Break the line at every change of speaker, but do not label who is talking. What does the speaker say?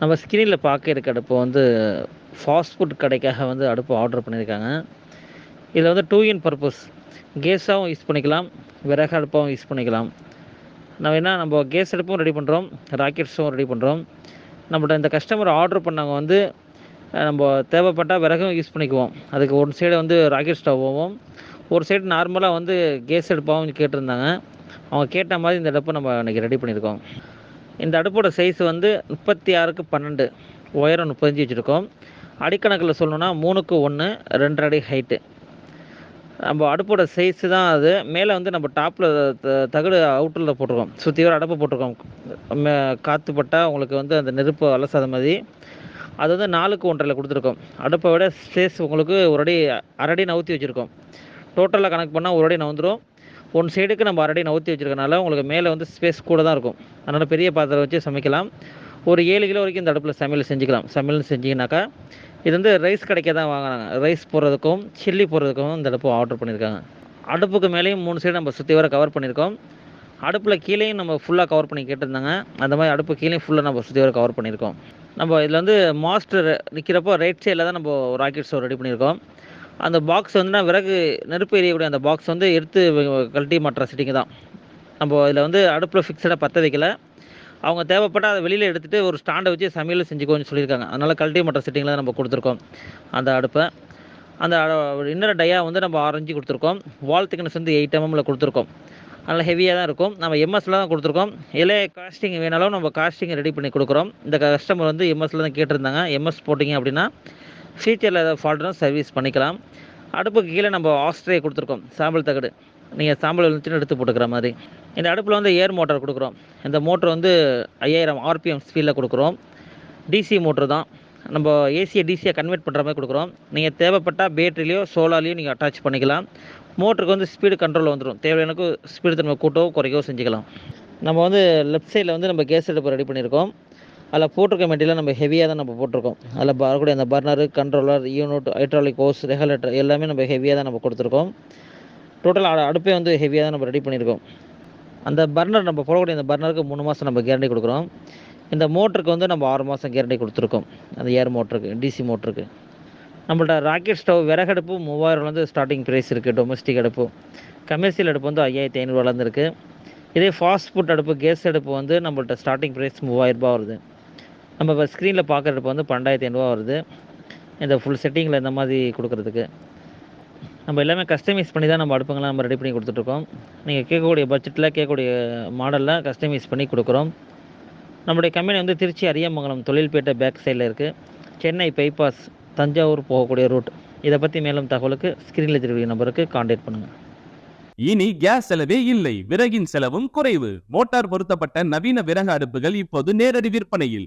நம்ம ஸ்க்ரீனில் பார்க்க இருக்க அடுப்பு வந்து ஃபாஸ்ட் ஃபுட் கடைக்காக வந்து அடுப்பு ஆர்டர் பண்ணியிருக்காங்க இதில் வந்து டூ இன் பர்பஸ் கேஸாகவும் யூஸ் பண்ணிக்கலாம். விறகு அடுப்பாகவும் யூஸ் பண்ணிக்கலாம். நம்ம என்ன நம்ம கேஸ் அடுப்பும் ரெடி பண்ணுறோம் ராக்கெட்ஸும் ரெடி பண்ணுறோம் நம்மள்ட்ட இந்த கஸ்டமர் ஆர்டர் பண்ணவங்க வந்து நம்ம தேவைப்பட்டால் விறகும் யூஸ் பண்ணிக்குவோம். அதுக்கு ஒரு சைடு வந்து ராக்கெட் ஸ்டவ்வும் ஒரு சைடு நார்மலாக வந்து கேஸ் அடுப்பாகவும் கேட்டிருந்தாங்க. அவங்க கேட்ட மாதிரி இந்த அடுப்பை நம்ம இன்றைக்கி ரெடி பண்ணியிருக்கோம் இந்த அடுப்போட சைஸ் வந்து முப்பத்தி ஆறுக்கு பன்னெண்டு. உயரம் முப்பத்தஞ்சு வச்சுருக்கோம். அடிக்கணக்கில் சொல்லணும்னா மூணுக்கு ஒன்று ரெண்டரை அடி ஹைட்டு நம்ம அடுப்போட சைஸு தான் அது. மேலே வந்து நம்ம டாப்பில் தகடு அவுட்டரில் போட்டிருக்கோம். சுற்றி வர அடுப்பு போட்டிருக்கோம். காற்று பட்டால் உங்களுக்கு வந்து அந்த நெருப்பு அலசாத மாதிரி. அது வந்து நாலுக்கு ஒன்றரை கொடுத்துருக்கோம். அடுப்பை விட ஸ்பேஸ் உங்களுக்கு ஒரு அடி அரை அடி நவுத்தி வச்சுருக்கோம். டோட்டலாக கணக்கு பண்ணால் ஒரு அடி நவுந்துடும் ஒன் சைடுக்கு நம்ம ஆல்ரெடி நவுத்தி வச்சுருக்கனால உங்களுக்கு மேலே வந்து ஸ்பேஸ் கூட தான் இருக்கும். அதனால் பெரிய பாத்திரம் வச்சு சமைக்கலாம். ஒரு ஏழு கிலோ வரைக்கும் இந்த அடுப்பில் சமையல் செஞ்சுக்கலாம். சமையல் செஞ்சிங்கனாக்கா இது வந்து ரைஸ் கடைக்க தான் வாங்கினாங்க ரைஸ் போடுறதுக்கும் சில்லி போடுறதுக்கும் இந்த அடுப்பு ஆர்டர் பண்ணியிருக்காங்க. அடுப்புக்கு மேலேயும் மூணு சைடு நம்ம சுற்றி வர கவர் பண்ணியிருக்கோம். அடுப்பில் கீழேயும் நம்ம ஃபுல்லாக கவர் பண்ணி கேட்டிருந்தாங்க. அந்த மாதிரி அடுப்பு கீழே ஃபுல்லாக நம்ம சுற்றி வர கவர் பண்ணியிருக்கோம். நம்ம இதில் வந்து மாஸ்டர் நிற்கிறப்போ ரைட் சைடில் தான் நம்ம ராக்கெட் ஸ்டோர் ரெடி பண்ணியிருக்கோம். அந்த பாக்ஸ் வந்து நான் விறகு நெருப்பு எரியக்கூடிய அந்த பாக்ஸ் வந்து எடுத்து கழட்டி மாட்டுற செட்டிங் தான். நம்ம இதில் வந்து அடுப்பில் ஃபிக்ஸடாக பற்ற வைக்கல. அவங்க தேவைப்பட்டால் அதை வெளியில் எடுத்துகிட்டு ஒரு ஸ்டாண்டை வச்சு சமையல் செஞ்சுக்கோன்னு சொல்லியிருக்காங்க. அதனால் கழட்டி மாட்டுற சிட்டிங்கில் தான் நம்ம கொடுத்துருக்கோம். அந்த அடுப்பை. அந்த இன்னர் டையா வந்து நம்ம ஆரஞ்சு கொடுத்துருக்கோம். வால் திக்னஸ் வந்து எயிட் எம்எம்ல கொடுத்துருக்கோம். அதனால் ஹெவியாக தான் இருக்கும். நம்ம எம்எஸ்ல தான் கொடுத்துருக்கோம். இலைய காஸ்டிங் வேணாலும் நம்ம காஸ்டிங் ரெடி பண்ணி கொடுக்குறோம். இந்த கஸ்டமர் வந்து எம்எஸ்ல தான் கேட்டிருந்தாங்க. எம்எஸ் போட்டிங்க அப்படின்னா ஃபியூச்சரில் ஏதாவது ஃபால்ட்னா சர்வீஸ் பண்ணிக்கலாம். அடுப்புக்கு கீழே நம்ம ஆஸ்ட்ரே கொடுத்துருக்கோம். சாம்பல் தகடு. நீங்கள் சாம்பல் இருந்துச்சுன்னு எடுத்து போட்டுக்கிற மாதிரி. இந்த அடுப்பில் வந்து ஏர் மோட்டார் கொடுக்குறோம். இந்த மோட்டர் வந்து ஐயாயிரம் ஆர்பிஎம் ஸ்பீடில் கொடுக்குறோம். டிசி மோட்ரு தான். நம்ம ஏசியை டிசியை கன்வெர்ட் பண்ணுற மாதிரி கொடுக்குறோம். நீங்கள் தேவைப்பட்டால் பேட்டரிலையோ சோலார்லையோ நீங்கள் அட்டாச் பண்ணிக்கலாம். மோட்டருக்கு வந்து ஸ்பீடு கண்ட்ரோல் வந்துடும் தேவையானக்கு ஸ்பீடு நம்ம கூட்டவோ குறைக்கவோ செஞ்சுக்கலாம். நம்ம வந்து லெஃப்ட் சைடில் வந்து நம்ம கேஸ் அடுப்பு ரெடி பண்ணியிருக்கோம். அதில் போட்டிருக்க மெட்டீரியல் நம்ம ஹெவியாக தான் நம்ம போட்டிருக்கோம். அதில் வரக்கூடிய அந்த burner controller unit hydraulic hose regulator எல்லாமே நம்ம ஹெவியாக தான் நம்ம கொடுத்துருக்கோம். டோட்டல் அடுப்பே வந்து ஹெவியாக தான் நம்ம ரெடி பண்ணியிருக்கோம். அந்த பர்னர் நம்ம போடக்கூடிய அந்த பர்னருக்கு மூணு மாதம் நம்ம கேரண்டி கொடுக்குறோம். இந்த மோட்டருக்கு வந்து நம்ம ஆறு மாதம் கேரண்டி கொடுத்துருக்கோம். அந்த ஏர் மோட்டருக்கு டிசி மோட்டருக்கு நம்மள்ட்ட ராக்கெட் ஸ்டவ் விறகடுப்பு மூவாயிரம்லேருந்து ஸ்டார்டிங் ப்ரைஸ் இருக்குது டொமஸ்டிக் அடுப்பு. கமர்ஷியல் அடுப்பு வந்து ஐயாயிரத்தி ஐநூறுவாலேருந்து இருக்குது இதே ஃபாஸ்ட் ஃபுட் அடுப்பு கேஸ் அடுப்பு வந்து நம்மள்ட்ட ஸ்டார்டிங் ப்ரைஸ் மூவாயிரரூபா வருது. நம்ம இப்போ ஸ்க்ரீனில் பார்க்குறப்ப வந்து பன்னெண்டாயிரத்தி ஐநூறுவா வருது. இந்த ஃபுல் செட்டிங்கில் இந்த மாதிரி கொடுக்குறதுக்கு. நம்ம எல்லாமே கஸ்டமைஸ் பண்ணி தான் நம்ம அடுப்புங்களாம் நம்ம ரெடி பண்ணி கொடுத்துட்ருக்கோம். நீங்கள் கேட்கக்கூடிய பட்ஜெட்டில் கேட்கக்கூடிய மாடலில் கஸ்டமைஸ் பண்ணி கொடுக்குறோம். நம்முடைய கம்பெனி வந்து திருச்சி அரியமங்கலம் தொழில்பேட்டை பேக் சைடில் இருக்குது சென்னை பைபாஸ் தஞ்சாவூர் போகக்கூடிய ரூட் இதை பற்றி மேலும் தகவலுக்கு ஸ்க்ரீனில் தெரிவிக்கிற நம்பருக்கு காண்டாக்ட் பண்ணுங்கள்
இனி கேஸ் செலவே இல்லை. விறகின் செலவும் குறைவு. மோட்டார் பொருத்தப்பட்ட நவீன விறகு அடுப்புகள் இப்போது நேரடி விற்பனையில்.